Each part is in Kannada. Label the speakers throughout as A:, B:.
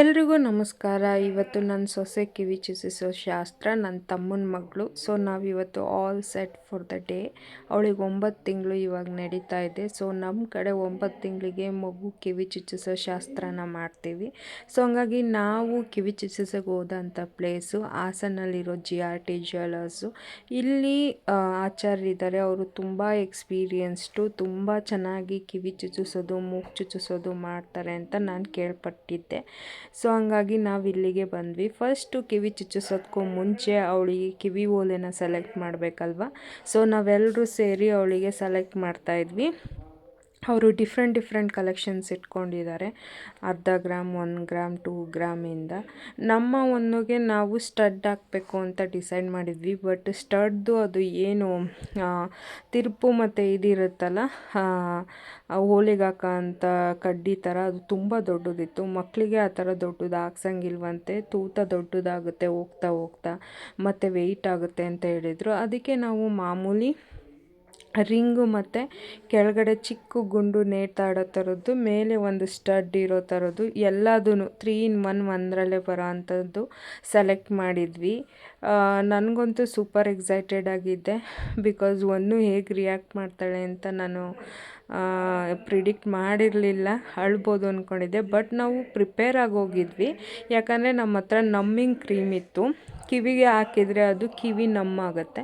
A: ಎಲ್ರಿಗೂ ನಮಸ್ಕಾರ. ಇವತ್ತು ನನ್ನ ಸೊಸೆ ಕಿವಿ ಚುಸಿಸೋ ಶಾಸ್ತ್ರ ನನ್ನ ತಮ್ಮನ ಮಗಳು. ಸೊ ನಾವಿವತ್ತು all set for the day ಅವಳಿಗೆ ಒಂಬತ್ತು ತಿಂಗಳು ಇವಾಗ ನಡೀತಾ ಇದೆ. ಸೊ ನಮ್ಮ ಕಡೆ ಒಂಬತ್ತು ತಿಂಗಳಿಗೆ ಮಗು ಕಿವಿ ಚುಚ್ಚಿಸೋ ಶಾಸ್ತ್ರನ ಮಾಡ್ತೀವಿ. ಸೊ ಹಂಗಾಗಿ ನಾವು ಕಿವಿ ಚುಚ್ಚಿಸೋಕೆ ಹೋದಂಥ ಪ್ಲೇಸು ಹಾಸನಲ್ಲಿರೋ ಜಿ ಆರ್ ಟಿ ಜ್ಯುವೆಲರ್ಸು ಇಲ್ಲಿ ಆಚಾರ್ಯರಿದ್ದಾರೆ ಅವರು ತುಂಬ ಎಕ್ಸ್ಪೀರಿಯನ್ಸ್ಡು ತುಂಬ ಚೆನ್ನಾಗಿ ಕಿವಿ ಚುಚ್ಚಿಸೋದು, ಮೂಗು ಚುಚ್ಚಿಸೋದು ಮಾಡ್ತಾರೆ ಅಂತ ನಾನು ಕೇಳ್ಪಟ್ಟಿದ್ದೆ. ಸೊ ಹಂಗಾಗಿ ನಾವು ಇಲ್ಲಿಗೆ ಬಂದ್ವಿ. ಫಸ್ಟು ಕಿವಿ ಚುಚ್ಚಿಸೋದಕ್ಕೂ ಮುಂಚೆ ಅವಳಿಗೆ ಕಿವಿ ಓಲೆನ ಸೆಲೆಕ್ಟ್ ಮಾಡಬೇಕಲ್ವ? ಸೊ ನಾವೆಲ್ಲರೂ ಸೇರಿ ಅವಳಿಗೆ ಸೆಲೆಕ್ಟ್ ಮಾಡ್ತಾಯಿದ್ವಿ ಅವರು ಡಿಫ್ರೆಂಟ್ ಡಿಫ್ರೆಂಟ್ ಕಲೆಕ್ಷನ್ಸ್ ಇಟ್ಕೊಂಡಿದ್ದಾರೆ. ಅರ್ಧ ಗ್ರಾಮ್ ಒನ್ ಗ್ರಾಮ್ ಟೂ ಗ್ರಾಮಿಂದ ನಮ್ಮ ಒಂದುಗೆ ನಾವು ಸ್ಟಡ್ ಹಾಕಬೇಕು ಅಂತ ಡಿಸೈಡ್ ಮಾಡಿದ್ವಿ ಬಟ್ ಸ್ಟಡ್ದು ಅದು ಏನು ತಿರುಪು ಮತ್ತು ಇದಿರುತ್ತಲ್ಲ ಹೋಳಿಗೆ ಅಂತ ಕಡ್ಡಿ ಥರ ಅದು ತುಂಬ ದೊಡ್ಡದಿತ್ತು. ಮಕ್ಕಳಿಗೆ ಆ ಥರ ದೊಡ್ಡದು ಹಾಕ್ಸಂಗಿಲ್ವಂತೆ, ತೂತ ದೊಡ್ಡದಾಗುತ್ತೆ, ಹೋಗ್ತಾ ಹೋಗ್ತಾ ಮತ್ತು ವೆಯ್ಟ್ ಆಗುತ್ತೆ ಅಂತ ಹೇಳಿದರು. ಅದಕ್ಕೆ ನಾವು ಮಾಮೂಲಿ ರಿಂಗು ಮತ್ತು ಕೆಳಗಡೆ ಚಿಕ್ಕ ಗುಂಡು ನೇತಾಡೋ ಥರದ್ದು, ಮೇಲೆ ಒಂದು ಸ್ಟಡ್ ಇರೋ ಥರದ್ದು ಎಲ್ಲದೂ ತ್ರೀ ಇನ್ ಒನ್ ಒಂದರಲ್ಲೇ ಬರೋ ಅಂಥದ್ದು ಸೆಲೆಕ್ಟ್ ಮಾಡಿದ್ವಿ. ನನಗಂತೂ ಸೂಪರ್ ಎಕ್ಸೈಟೆಡ್ ಆಗಿದ್ದೆ ಬಿಕಾಸ್ ಒಂದು ಹೇಗೆ ರಿಯಾಕ್ಟ್ ಮಾಡ್ತಾಳೆ ಅಂತ ನಾನು ಪ್ರಿಡಿಕ್ಟ್ ಮಾಡಿರಲಿಲ್ಲ, ಅಳ್ಬೋದು ಅಂದ್ಕೊಂಡಿದ್ದೆ ಬಟ್ ನಾವು ಪ್ರಿಪೇರ್ ಆಗಿ ಹೋಗಿದ್ವಿ. ಯಾಕಂದರೆ ನಮ್ಮ ಹತ್ರ ನಮ್ಮಿಂಗ್ ಕ್ರೀಮ್ ಇತ್ತು. ಕಿವಿಗೆ ಹಾಕಿದರೆ ಅದು ಕಿವಿ ನಮ್ಮಾಗುತ್ತೆ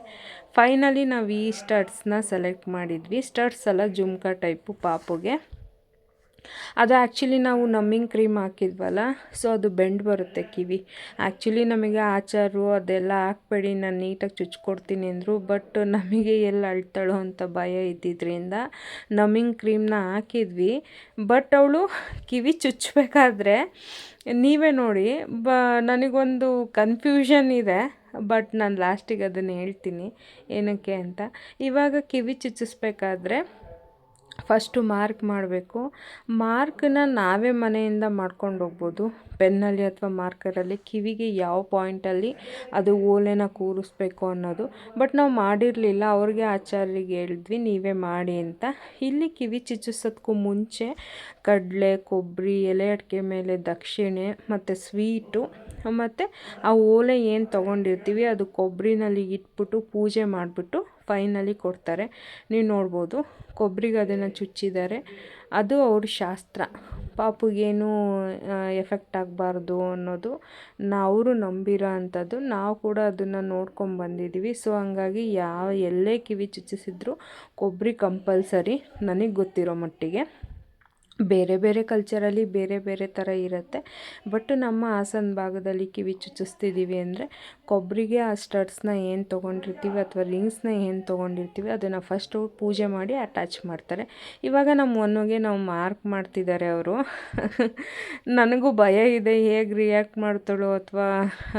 A: ಫೈನಲಿ ನಾವು ಈ ಸ್ಟಡ್ಸ್ನ ಸೆಲೆಕ್ಟ್ ಮಾಡಿದ್ವಿ. ಸ್ಟಡ್ಸ್ ಎಲ್ಲ ಜುಮ್ಕಾ ಟೈಪು ಪಾಪುಗೆ. ಅದು ಆ್ಯಕ್ಚುಲಿ ನಾವು ನಮ್ಮಿಂಗ್ ಕ್ರೀಮ್ ಹಾಕಿದ್ವಲ್ಲ ಸೊ ಅದು ಬೆಂಡ್ ಬರುತ್ತೆ ಕಿವಿ. ಆ್ಯಕ್ಚುಲಿ ನಮಗೆ ಆಚಾರು ಅದೆಲ್ಲ ಹಾಕ್ಬೇಡಿ, ನಾನು ನೀಟಾಗಿ ಚುಚ್ಕೊಡ್ತೀನಿ ಅಂದರು ಬಟ್ ನಮಗೆ ಎಲ್ಲಿ ಅಳ್ತಾಳೋ ಅಂತ ಭಯ ಇದ್ದಿದ್ದರಿಂದ ನಮ್ಮಿಂಗ್ ಕ್ರೀಮ್ನ ಹಾಕಿದ್ವಿ. ಬಟ್ ಅವಳು ಕಿವಿ ಚುಚ್ಚಬೇಕಾದ್ರೆ ನೀವೇ ನೋಡಿ, ಬ, ನನಗೊಂದು ಕನ್ಫ್ಯೂಷನ್ ಇದೆ. ಬಟ್ ನಾನು ಲಾಸ್ಟಿಗೆ ಅದನ್ನು ಹೇಳ್ತೀನಿ ಏನಕ್ಕೆ ಅಂತ. ಇವಾಗ ಕಿವಿ ಚುಚ್ಚಿಸ್ಬೇಕಾದ್ರೆ ಫಸ್ಟು ಮಾರ್ಕ್ ಮಾಡಬೇಕು. ಮಾರ್ಕನ್ನ ನಾವೇ ಮನೆಯಿಂದ ಮಾಡ್ಕೊಂಡು ಹೋಗ್ಬೋದು. ಪೆನ್ನಲ್ಲಿ ಅಥವಾ ಮಾರ್ಕರಲ್ಲಿ ಕಿವಿಗೆ ಯಾವ ಪಾಯಿಂಟಲ್ಲಿ ಅದು ಓಲೆನ ಕೂರಿಸ್ಬೇಕು ಅನ್ನೋದು. ಬಟ್ ನಾವು ಮಾಡಿರಲಿಲ್ಲ, ಅವ್ರಿಗೆ ಆಚಾರ್ಯರಿಗೆ ಹೇಳಿದ್ವಿ, ನೀವೇ ಮಾಡಿ ಅಂತ. ಇಲ್ಲಿ ಕಿವಿ ಚುಚ್ಚಿಸೋದಕ್ಕೂ ಮುಂಚೆ ಕಡಲೆ, ಕೊಬ್ಬರಿ, ಎಲೆ ಅಡಿಕೆ ಮೇಲೆ ದಕ್ಷಿಣೆ ಮತ್ತು ಸ್ವೀಟು ಮತ್ತು ಆ ಓಲೆ ಏನು ತೊಗೊಂಡಿರ್ತೀವಿ, ಅದು ಕೊಬ್ಬರಿನಲ್ಲಿ ಇಟ್ಬಿಟ್ಟು ಪೂಜೆ ಮಾಡಿಬಿಟ್ಟು ಫೈನಲಿ ಕೊಡ್ತಾರೆ. ನೀವು ನೋಡ್ಬೋದು ಕೊಬ್ಬರಿಗೆ ಅದನ್ನು ಚುಚ್ಚಿದ್ದಾರೆ. ಅದು ಅವ್ರ ಶಾಸ್ತ್ರ. ಪಾಪುಗೇನು ಎಫೆಕ್ಟ್ ಆಗಬಾರ್ದು ಅನ್ನೋದು ಅವರು ನಂಬಿರೋ ಅಂಥದ್ದು. ನಾವು ಕೂಡ ಅದನ್ನು ನೋಡ್ಕೊಂಡು ಬಂದಿದ್ದೀವಿ ಸೊ, ಹಂಗಾಗಿ ಯಾವ ಎಲ್ಲೇ ಕಿವಿ ಚುಚ್ಚಿಸಿದ್ರು ಕೊಬ್ಬರಿ ಕಂಪಲ್ಸರಿ, ನನಗೆ ಗೊತ್ತಿರೋ ಮಟ್ಟಿಗೆ. ಬೇರೆ ಬೇರೆ ಕಲ್ಚರಲ್ಲಿ ಬೇರೆ ಬೇರೆ ಥರ ಇರುತ್ತೆ. ಬಟ್ ನಮ್ಮ ಹಾಸನ ಭಾಗದಲ್ಲಿ ಕಿವಿ ಚುಚ್ಚಿಸ್ತಿದ್ದೀವಿ ಅಂದರೆ ಕೊಬ್ಬರಿಗೆ ಆ ಸ್ಟಡ್ಸ್ನ ಏನು ತೊಗೊಂಡಿರ್ತೀವಿ ಅಥವಾ ರಿಂಗ್ಸ್ನ ಏನು ತೊಗೊಂಡಿರ್ತೀವಿ ಅದನ್ನು ಫಸ್ಟು ಪೂಜೆ ಮಾಡಿ ಅಟ್ಯಾಚ್ ಮಾಡ್ತಾರೆ. ಇವಾಗ ನಮ್ಮ ಒನ್ಗೆ ನಾವು ಮಾರ್ಕ್ ಮಾಡ್ತಿದ್ದಾರೆ ಅವರು. ನನಗೂ ಭಯ ಇದೆ ಹೇಗೆ ರಿಯಾಕ್ಟ್ ಮಾಡ್ತಾಳೋ ಅಥವಾ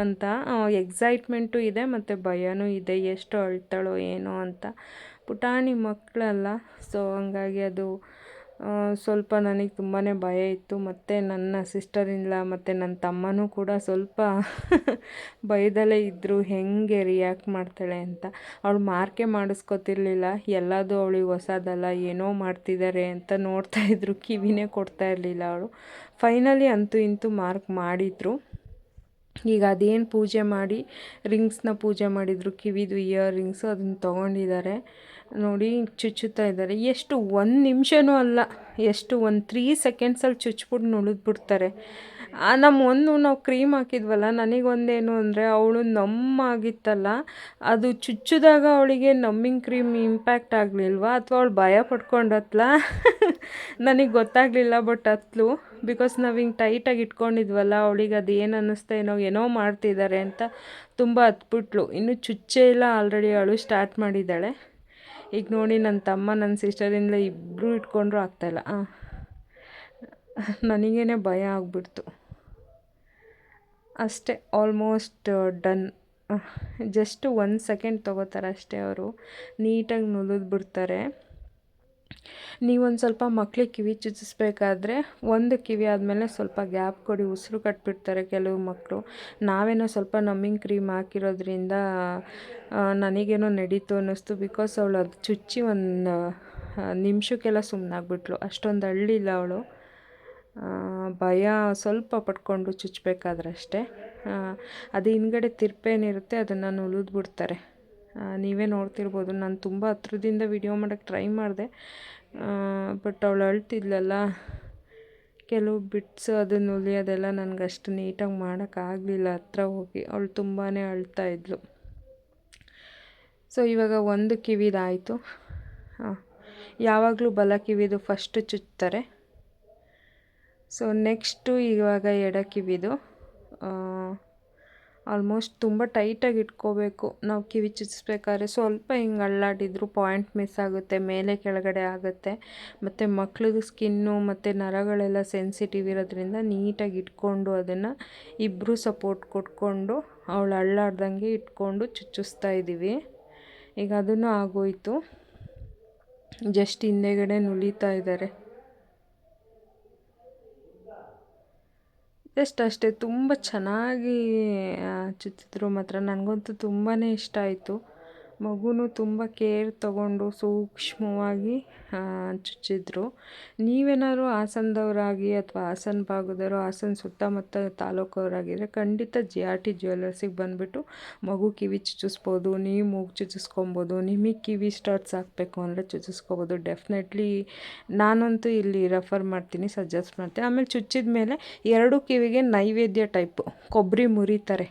A: ಅಂತ. ಎಕ್ಸೈಟ್ಮೆಂಟು ಇದೆ ಮತ್ತು ಭಯನೂ ಇದೆ, ಎಷ್ಟು ಅಳ್ತಾಳೋ ಏನೋ ಅಂತ. ಪುಟಾಣಿ ಮಕ್ಕಳಲ್ಲ ಸೊ ಹಂಗಾಗಿ ಅದು ಸ್ವಲ್ಪ ನನಗೆ ತುಂಬಾ ಭಯ ಇತ್ತು. ಮತ್ತು ನನ್ನ ಸಿಸ್ಟರ್ ಇಲ್ಲ ಮತ್ತು ನನ್ನ ತಮ್ಮನೂ ಕೂಡ ಸ್ವಲ್ಪ ಭಯದಲ್ಲೇ ಇದ್ದರು ಹೇಗೆ ರಿಯಾಕ್ಟ್ ಮಾಡ್ತಾಳೆ ಅಂತ. ಅವಳು ಮಾರ್ಕೆ ಮಾಡಿಸ್ಕೊತಿರ್ಲಿಲ್ಲ. ಎಲ್ಲದೂ ಅವಳಿಗೆ ಹೊಸದಲ್ಲ, ಏನೋ ಮಾಡ್ತಿದ್ದಾರೆ ಅಂತ ನೋಡ್ತಾ ಇದ್ದರು ಕಿವಿನೇ ಕೊಡ್ತಾ ಇರಲಿಲ್ಲ ಅವಳು. ಫೈನಲಿ ಅಂತೂ ಇಂತೂ ಮಾರ್ಕ್ ಮಾಡಿದರು. ಈಗ ಅದೇನು ಪೂಜೆ ಮಾಡಿ ರಿಂಗ್ಸ್ನ ಪೂಜೆ ಮಾಡಿದರು. ಕಿವಿದು ಇಯರ್ ರಿಂಗ್ಸು ಅದನ್ನು ತೊಗೊಂಡಿದ್ದಾರೆ. ನೋಡಿ ಚುಚ್ಚುತ್ತಾ ಇದ್ದಾರೆ. ಎಷ್ಟು ಒಂದು ನಿಮಿಷನೂ ಅಲ್ಲ, ಎಷ್ಟು ಒಂದು ತ್ರೀ ಸೆಕೆಂಡ್ಸಲ್ಲಿ ಚುಚ್ಬಿಟ್ಟು ನುಳಿದ್ಬಿಡ್ತಾರೆ. ನಮ್ಮ ಒಂದು ನಾವು ಕ್ರೀಮ್ ಹಾಕಿದ್ವಲ್ಲ, ನನಗೊಂದೇನು ಅಂದರೆ ಅವಳು ನಮ್ಮಾಗಿತ್ತಲ್ಲ, ಅದು ಚುಚ್ಚಿದಾಗ ಅವಳಿಗೆ ನಮ್ಮಿಂಗ್ ಕ್ರೀಮ್ ಇಂಪ್ಯಾಕ್ಟ್ ಆಗಲಿಲ್ವಾ? ಅಥವಾ ಅವಳು ಭಯ ಪಡ್ಕೊಂಡತ್ಲ? ನನಗೆ ಗೊತ್ತಾಗಲಿಲ್ಲ ಬಟ್ ಹತ್ಲು ಬಿಕಾಸ್ ನಾವು ಹಿಂಗೆ ಟೈಟಾಗಿ ಇಟ್ಕೊಂಡಿದ್ವಲ್ಲ, ಅವಳಿಗೆ ಅದು ಏನು ಅನ್ನಿಸ್ತಾ ಏನೋ ಏನೋ ಮಾಡ್ತಿದ್ದಾರೆ ಅಂತ ತುಂಬ ಹತ್ಬಿಟ್ಲು ಇನ್ನು ಚುಚ್ಚೇ ಇಲ್ಲ ಆಲ್ರೆಡಿ ಅವಳು ಸ್ಟಾರ್ಟ್ ಮಾಡಿದ್ದಾಳೆ. ಈಗ ನೋಡಿ ನನ್ನ ತಮ್ಮ, ನನ್ನ ಸಿಸ್ಟರಿಂದ ಇಬ್ಬರು ಇಟ್ಕೊಂಡ್ರು ಆಗ್ತಾಯಿಲ್ಲ ನನಗೇನೆ ಭಯ ಆಗಿಬಿಡ್ತು. ಅಷ್ಟೇ ಆಲ್ಮೋಸ್ಟ್ ಡನ್ ಜಸ್ಟ್ ಒಂದು ಸೆಕೆಂಡ್ ತೊಗೋತಾರೆ ಅಷ್ಟೇ ಅವರು. ನೀಟಾಗಿ ನುಲಿದು ಬಿಡ್ತಾರೆ ನೀವೊಂದು ಸ್ವಲ್ಪ ಮಕ್ಳಿಗೆ ಕಿವಿ ಚುಚ್ಚಿಸ್ಬೇಕಾದ್ರೆ ಒಂದು ಕಿವಿ ಆದಮೇಲೆ ಸ್ವಲ್ಪ ಗ್ಯಾಪ್ ಕೊಡಿ ಉಸಿರು ಕಟ್ಬಿಡ್ತಾರೆ ಕೆಲವು ಮಕ್ಕಳು ನಾವೇನೋ ಸ್ವಲ್ಪ ನಮ್ಮಿಂಗ್ ಕ್ರೀಮ್ ಹಾಕಿರೋದ್ರಿಂದ ನನಗೇನೋ ನಡೀತು ಅನ್ನಿಸ್ತು. ಬಿಕಾಸ್ ಅವಳು ಅದು ಚುಚ್ಚಿ ಒಂದು ನಿಮಿಷಕ್ಕೆಲ್ಲ ಸುಮ್ಮನಾಗ್ಬಿಟ್ಲು ಅಷ್ಟೊಂದು ಅಳ್ಳಿಲ್ಲ ಅವಳು. ಭಯ ಸ್ವಲ್ಪ ಪಟ್ಕೊಂಡು ಚುಚ್ಚಬೇಕಾದ್ರೆ ಅಷ್ಟೇ ಆ, ಅದು ಹಿಂದ್ಗಡೆ ತಿರ್ಪೇನಿರುತ್ತೆ ಅದನ್ನು ನುಲಿದು ಬಿಡ್ತಾರೆ ಆ, ನೀವೇ ನೋಡ್ತಿರ್ಬೋದು. ನಾನು ತುಂಬ ಹತ್ರದಿಂದ ವಿಡಿಯೋ ಮಾಡೋಕ್ಕೆ ಟ್ರೈ ಮಾಡಿದೆ. ಬಟ್ ಅವಳು ಅಳ್ತಿದ್ಲಲ್ಲ, ಕೆಲವು ಬಿಟ್ಸ್ ಅದು ನುಲಿಯೋದೆಲ್ಲ ನನಗೆ ಅಷ್ಟು ನೀಟಾಗಿ ಮಾಡೋಕ್ಕಾಗಲಿಲ್ಲ ಹತ್ರ ಹೋಗಿ. ಅವಳು ತುಂಬಾ ಅಳ್ತಾ ಇದ್ಲು. ಸೊ ಇವಾಗ ಒಂದು ಕಿವಿದಾಯಿತು ಹಾಂ ಯಾವಾಗಲೂ ಬಲ ಕಿವಿದು ಫಸ್ಟ್ ಚುಚ್ತಾರೆ. ಸೊ ನೆಕ್ಸ್ಟು ಇವಾಗ ಎಡ ಕಿವಿದು ಆಲ್ಮೋಸ್ಟ್ ತುಂಬ ಟೈಟಾಗಿ ಇಟ್ಕೋಬೇಕು. ನಾವು ಕಿವಿ ಚುಚ್ಚಿಸ್ಬೇಕಾದ್ರೆ ಸ್ವಲ್ಪ ಹಿಂಗೆ ಅಳ್ಳಾಡಿದ್ರು ಪಾಯಿಂಟ್ ಮಿಸ್ ಆಗುತ್ತೆ, ಮೇಲೆ ಕೆಳಗಡೆ ಆಗುತ್ತೆ. ಮತ್ತು ಮಕ್ಳದ್ದು ಸ್ಕಿನ್ನು ಮತ್ತು ನರಗಳೆಲ್ಲ ಸೆನ್ಸಿಟಿವ್ ಇರೋದ್ರಿಂದ ನೀಟಾಗಿ ಇಟ್ಕೊಂಡು ಅದನ್ನು ಇಬ್ಬರು ಸಪೋರ್ಟ್ ಕೊಟ್ಕೊಂಡು ಅವಳು ಅಳ್ಳಾಡ್ದಂಗೆ ಇಟ್ಕೊಂಡು ಚುಚ್ಚಿಸ್ತಾ ಇದ್ದೀವಿ. ಈಗ ಅದನ್ನು ಆಗೋಯ್ತು. ಜಸ್ಟ್ ಹಿಂದೆಗಡೆ ನುಲಿತಾ ಇದ್ದಾರೆ. ಜಸ್ಟ್ ಅಷ್ಟೇ. ತುಂಬ ಚೆನ್ನಾಗಿ ಚುಚ್ಚಿದ್ರು ಮಾತ್ರ. ನನಗಂತೂ ತುಂಬಾ ಇಷ್ಟ ಆಯಿತು. ಮಗುನೂ ತುಂಬ ಕೇರ್ ತಗೊಂಡು ಸೂಕ್ಷ್ಮವಾಗಿ ಚುಚ್ಚಿದ್ರು. ನೀವೇನಾದ್ರು ಹಾಸನದವರಾಗಿ ಅಥವಾ ಹಾಸನ ಭಾಗದವರು, ಹಾಸನ ಸುತ್ತಮುತ್ತ ತಾಲೂಕವರಾಗಿದ್ದರೆ ಖಂಡಿತ ಜಿ ಆರ್ ಟಿ ಜ್ಯುವೆಲ್ಲರ್ಸಿಗೆ ಬಂದುಬಿಟ್ಟು ಮಗು ಕಿವಿ ಚುಚ್ಚಿಸ್ಬೋದು, ನೀವು ಮೂಗು ಚುಚ್ಚಿಸ್ಕೊಬೋದು, ನಿಮಗೆ ಕಿವಿ ಸ್ಟಾರ್ಟ್ಸ್ ಹಾಕಬೇಕು ಅಂದರೆ ಚುಚ್ಚಿಸ್ಕೋಬೋದು. ಡೆಫಿನೆಟ್ಲಿ ನಾನಂತೂ ಇಲ್ಲಿ ರೆಫರ್ ಮಾಡ್ತೀನಿ ಸಜೆಸ್ಟ್ ಮಾಡ್ತೀನಿ. ಆಮೇಲೆ ಚುಚ್ಚಿದ ಮೇಲೆ ಎರಡು ಕಿವಿಗೆ ನೈವೇದ್ಯ ಟೈಪು ಕೊಬ್ಬರಿ ಮುರಿತಾರೆ.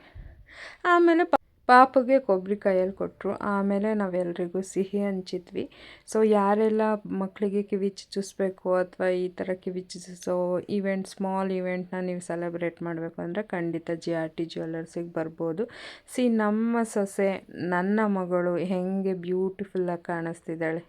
A: ಆಮೇಲೆ ಪಾಪಗೆ ಕೊಬ್ಬರಿ ಕೈಯಲ್ಲಿ ಕೊಟ್ಟರು. ಆಮೇಲೆ ನಾವೆಲ್ಲರಿಗೂ ಸಿಹಿ ಹಂಚಿದ್ವಿ. ಸೊ ಯಾರೆಲ್ಲ ಮಕ್ಕಳಿಗೆ ಕಿವಿ ಚುಚ್ಚಿಸ್ಬೇಕು ಅಥವಾ ಈ ಥರ ಕಿವಿ ಚುಚ್ಚಿಸೋ ಈವೆಂಟ್ ಸ್ಮಾಲ್ ಈವೆಂಟ್ನ ನೀವು ಸೆಲೆಬ್ರೇಟ್ ಮಾಡಬೇಕು ಅಂದರೆ ಖಂಡಿತ ಜಿ ಆರ್ ಟಿ ಜ್ಯುವೆಲ್ಲರ್ಸಿಗೆ ಬರ್ಬೋದು. ಸಿ ನಮ್ಮ ಸೊಸೆ, ನನ್ನ ಮಗಳು ಹೇಗೆ ಬ್ಯೂಟಿಫುಲ್ಲಾಗಿ ಕಾಣಿಸ್ತಿದ್ದಾಳೆ.